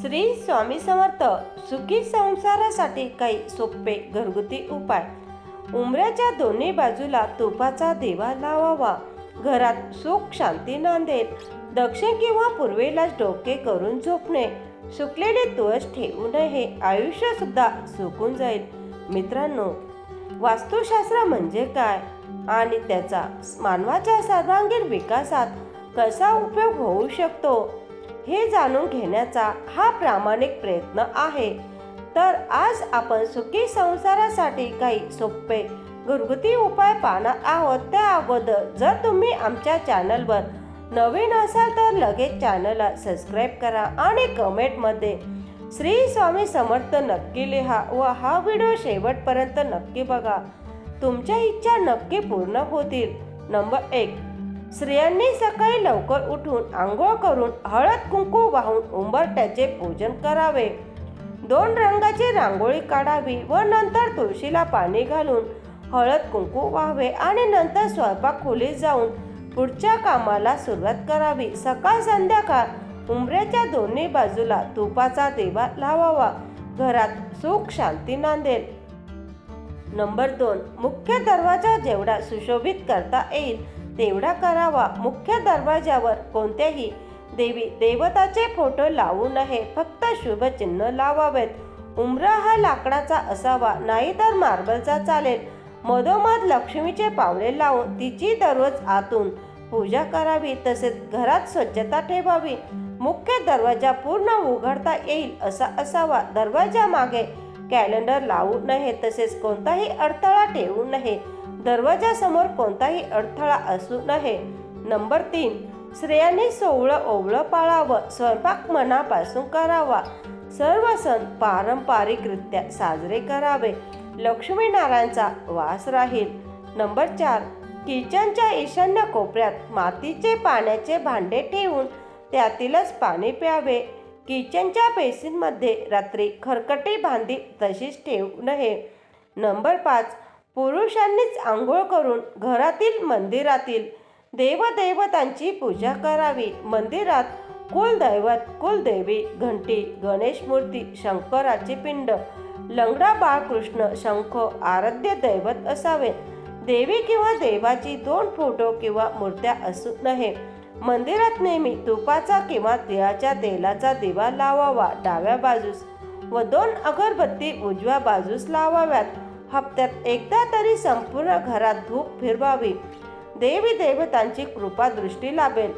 श्री स्वामी समर्थ सुखी संसारासाठी काही सोपे घरगुती उपाय. उमऱ्याच्या दोन्ही बाजूला तुपाचा दिवा लावावा. घरात सुख शांती नांदेल दक्षिण किंवा पूर्वेलाच डोके करून झोपणे. सुकलेले तुळस ठेवू नये आयुष्य सुद्धा सुकून जाईल. मित्रांनो वास्तुशास्त्र म्हणजे काय? आणि त्याचा मानवाच्या सर्वांगीण विकासात कसा उपयोग होऊ शकतो? हे जाणून घेण्याचा हा प्रामाणिक प्रयत्न आहे. तर आज आपण सुखी संसारासाठी काही सोपे घरगुती उपाय पाहणार आहोत. त्या अगोदर जर तुम्ही आमच्या चॅनलवर नवीन असाल तर लगेच चॅनलला सबस्क्राईब करा आणि कमेंटमध्ये श्री स्वामी समर्थ नक्की लिहा व हा व्हिडिओ शेवटपर्यंत नक्की बघा. तुमच्या इच्छा नक्की पूर्ण होतील. नंबर एक स्त्रियांनी सकाळी लवकर उठून आंघोळ करून हळद कुंकू वाहून उंबरट्याचे पूजन करावे. दोन रंगाची रांगोळी काढावी व नंतर तुळशीला पाणी घालून हळद कुंकू व्हावे आणि नंतर स्वयंपाक खोलीत जाऊन पुढच्या कामाला सुरुवात करावी. सकाळ संध्याकाळ उंबऱ्याच्या दोन्ही बाजूला तुपाचा दिवा लावावा. घरात सुख शांती नांदेल. नंबर दोन. मुख्य दरवाजा जेवढा सुशोभित करता येईल तेवढा करावा. मुख्य दरवाजावर कोणत्याही देवी देवताचे फोटो लावू नये. फक्त शुभचिन्ह लावावेत. उमरा हा लाकडाचा असावा नाहीतर मार्बलचा चालेल. मधोमध लक्ष्मीचे पावले लावून तिची दररोज आतून पूजा करावी तसेच घरात स्वच्छता ठेवावी. मुख्य दरवाजा पूर्ण उघडता येईल असा असावा. दरवाजा मागे कॅलेंडर लावू नये तसेच कोणताही अडथळा ठेवू नये. दरवाजासमोर कोणताही अडथळा असू नये. नंबर तीन स्त्रियांनी सोवळं ओवळं पाळावं स्वयंपाक मनापासून करावा. सर्व सण पारंपरिकरित्या साजरे करावे. लक्ष्मीनारायणचा वास राहील. नंबर चार किचनच्या ईशान्य कोपऱ्यात मातीचे पाण्याचे भांडे ठेवून त्यातीलच पाणी प्यावे. किचनच्या बेसिनमध्ये रात्री खरकटी भांडी तशीच ठेवू नये. नंबर पाच पुरुषांनीच आंघोळ करून घरातील मंदिरातील देवदेवतांची पूजा करावी. मंदिरात कुलदैवत कुलदेवी घंटी गणेश मूर्ती शंकराचे पिंड लंगडा बाळकृष्ण शंख आराध्य दैवत असावे. देवी किंवा देवाची दोन फोटो किंवा मूर्त्या असू नये. मंदिरात नेहमी तुपाचा किंवा तिळाच्या तेलाचा दिवा लावावा डाव्या बाजूस व दोन अगरबत्ती उजव्या बाजूस लावाव्यात. हप्त्यात एकदा तरी संपूर्ण घरात धूप फिरवावी. देवी देवतांची कृपा दृष्टी लाभेल.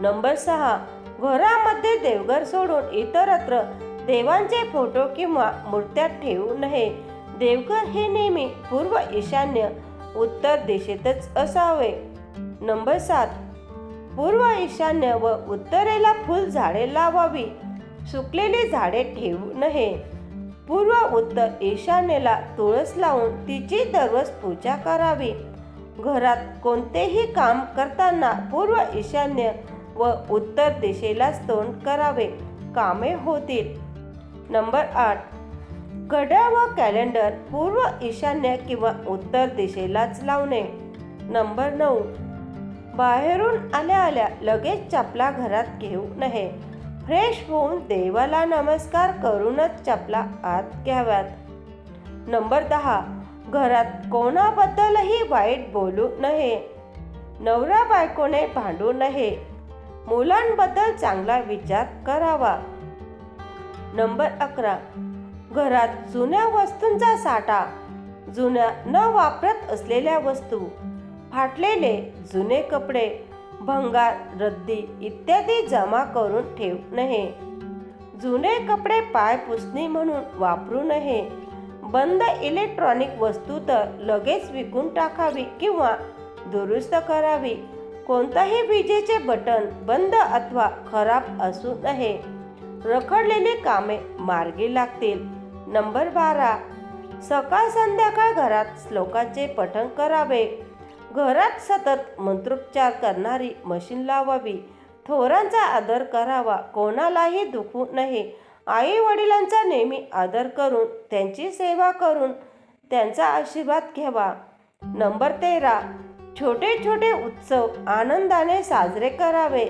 नंबर सहा. घरामध्ये देवघर सोडून इतरत्र देवांचे फोटो किंवा मूर्त्या ठेवू नये. देवघर हे नेहमी पूर्व ईशान्य उत्तर दिशेतच असावे. नंबर सात. पूर्व ईशान्य व उत्तरेला फुल झाडे लावावी. सुकलेली झाडे ठेवू नये. पूर्व उत्तर ईशान्येला तुळस लावून तिची दररोज पूजा करावी. घरात कोणतेही काम करताना पूर्व ईशान्य व उत्तर दिशेलाच तोंड करावे. कामे होतील. नंबर आठ. घड्याळ व कॅलेंडर पूर्व ईशान्य किंवा उत्तर दिशेलाच लावणे. नंबर नऊ. बाहेरून आल्या आल्या लगेच चपला घरात घेऊ नये. फ्रेश होऊन देवाला नमस्कार करूनच चपला आत घ्याव्यात. नंबर दहा घरात कोणाबद्दलही वाईट बोलू नये. नवरा बायकोने भांडू नये. मुलांबद्दल चांगला विचार करावा. नंबर अकरा घरात जुन्या वस्तूंचा साठा जुन्या न वापरत असलेल्या वस्तू फाटलेले जुने कपडे भंगार रद्दी इत्यादी जमा करून ठेवू नये जुने कपडे पाय पुसणी म्हणून वापरू नये बंद इलेक्ट्रॉनिक वस्तू तर लगेच विकून टाकावी किंवा दुरुस्त करावी. कोणताही विजेचे बटन बंद अथवा खराब असू नये रखडलेली कामे मार्गी लागतील. नंबर बारा. सकाळ संध्याकाळ घरात श्लोकाचे पठण करावे. घरात सतत मंत्रोच्चार करणारी मशीन लावावी. थोरांचा आदर करावा. कोणालाही दुखू नये. आई वडिलांचा नेहमी आदर करून त्यांची सेवा करून त्यांचा आशीर्वाद घ्यावा. नंबर तेरा. छोटे छोटे उत्सव आनंदाने साजरे करावे.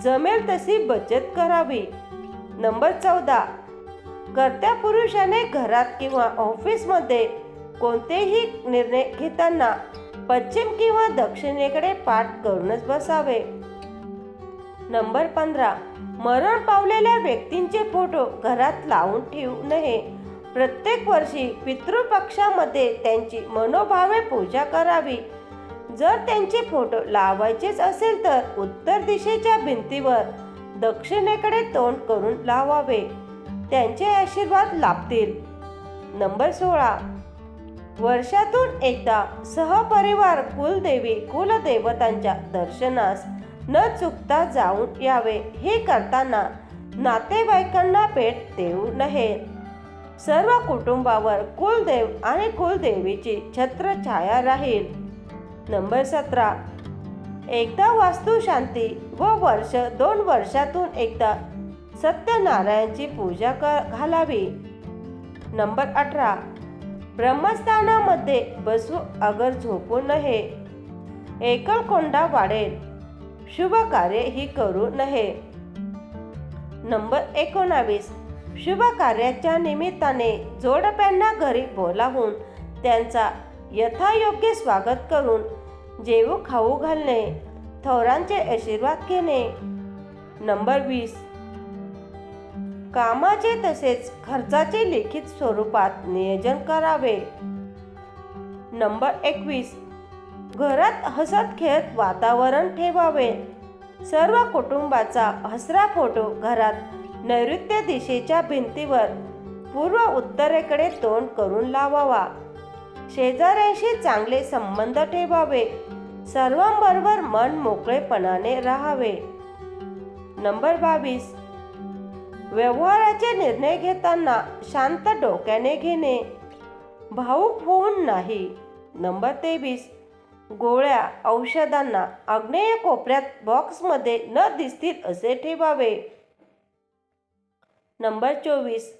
जमेल तशी बचत करावी. नंबर चौदा. कर्त्या पुरुषाने घरात किंवा ऑफिसमध्ये कोणतेही निर्णय घेताना पश्चिम किंवा दक्षिणेकडे पाठ करूनच बसावे. नंबर पंधरा. मरण पावलेल्या व्यक्तींचे फोटो घरात लावून ठेवू नये. प्रत्येक वर्षी पितृपक्षामध्ये त्यांची मनोभावे पूजा करावी. जर त्यांचे फोटो लावायचेच असेल तर उत्तर दिशेच्या भिंतीवर दक्षिणेकडे तोंड करून लावावे. त्यांचे आशीर्वाद लाभतील. नंबर सोळा. वर्षातून एकदा सहपरिवार कुलदेवी कुलदेवतांच्या दर्शनास न चुकता जाऊन यावे. हे करताना नातेवाईकांना भेट देऊ नये. सर्व कुटुंबावर कुलदेव आणि कुलदेवीची छत्रछाया राहील. नंबर सतरा. एकदा वास्तुशांती व वर्ष दोन वर्षातून एकदा सत्यनारायणची पूजा क घालावी. नंबर अठरा. ब्रह्मस्थानामध्ये बसू अगर झोपू नये. एकलकोंडा वाढेल. शुभ कार्य ही करू नये. नंबर एकोणावीस. शुभ कार्याच्या निमित्ताने जोडप्यांना घरी बोलावून त्यांचा यथायोग्य स्वागत करून जेवू खाऊ घालणे थोरांचे आशीर्वाद घेणे. नंबर वीस. कामाचे तसेच खर्चाचे लिखित स्वरूपात नियोजन करावे. नंबर एकवीस. घरात हसत खेळत वातावरण ठेवावे. सर्व कुटुंबाचा हसरा फोटो घरात नैऋत्य दिशेच्या भिंतीवर पूर्व उत्तरेकडे तोंड करून लावावा. शेजाऱ्यांशी चांगले संबंध ठेवावे. सर्वांबरोबर मन मोकळेपणाने राहावे. नंबर बावीस. व्यवहाराचे निर्णय घेताना शांत डोक्याने घेणे. भाऊक होऊन नाही. नंबर तेवीस. गोळ्या औषधांना आग्नेय कोपऱ्यात बॉक्समध्ये न दिसतील असे ठेवावे. नंबर चोवीस.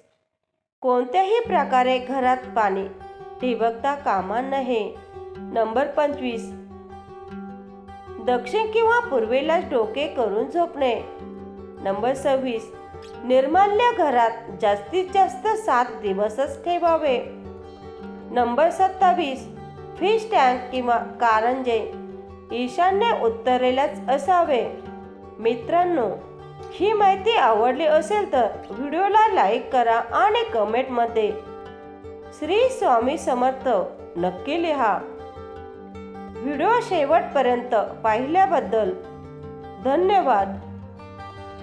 कोणत्याही प्रकारे घरात पाणी ठिबकता कामा नये. नंबर पंचवीस. दक्षिण किंवा पूर्वेला डोके करून झोपणे. नंबर सव्वीस. निर्माल्य घरात जास्तीत जास्त सात दिवसच ठेवावे. नंबर सत्तावीस फिश टँक किंवा कारंजे ईशान्य उत्तरेलाच असावे. मित्रांनो ही माहिती आवडली असेल तर व्हिडिओला लाईक करा आणि कमेंटमध्ये श्री स्वामी समर्थ नक्की लिहा. व्हिडिओ शेवटपर्यंत पाहिल्याबद्दल धन्यवाद.